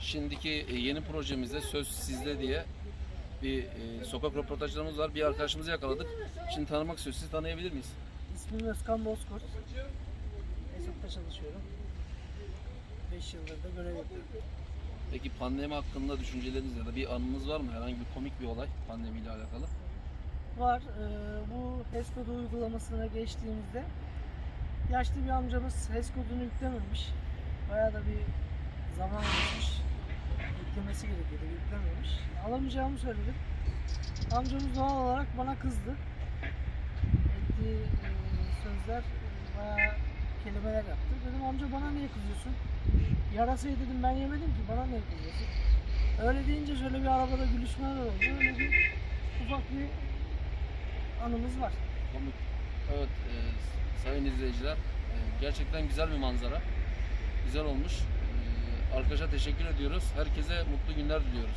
şimdiki e, yeni projemizde Söz Sizde diye bir e, sokak röportajlarımız var. Bir arkadaşımızı yakaladık. Şimdi tanımak istiyoruz. Sizi tanıyabilir miyiz? İsmim Özkan Bozkurt. Esot'ta çalışıyorum. 5 yıldır da görev yapıyorum. Peki pandemi hakkında düşünceleriniz ya da bir anınız var mı? Herhangi bir komik bir olay pandemiyle alakalı. Var, e, bu HES kodu uygulamasına geçtiğimizde yaşlı bir amcamız HES kodunu yüklememiş. Bayağı da bir zaman geçmiş. Yüklemesi gerekiyordu, yüklememiş. Alamayacağımı söyledim. Amcamız doğal olarak bana kızdı. Ettiği e, sözler e, bayağı kelimeler yaptı. Dedim amca bana niye kızıyorsun? Yarasayı dedim ben yemedim ki bana niye kızıyorsun? Öyle deyince şöyle bir arabada gülüşmeler oldu. Öyle bir ufak bir anımız var. Komik. Evet e, sayın izleyiciler e, gerçekten güzel bir manzara. Güzel olmuş. Arkadaşa teşekkür ediyoruz. Herkese mutlu günler diliyoruz.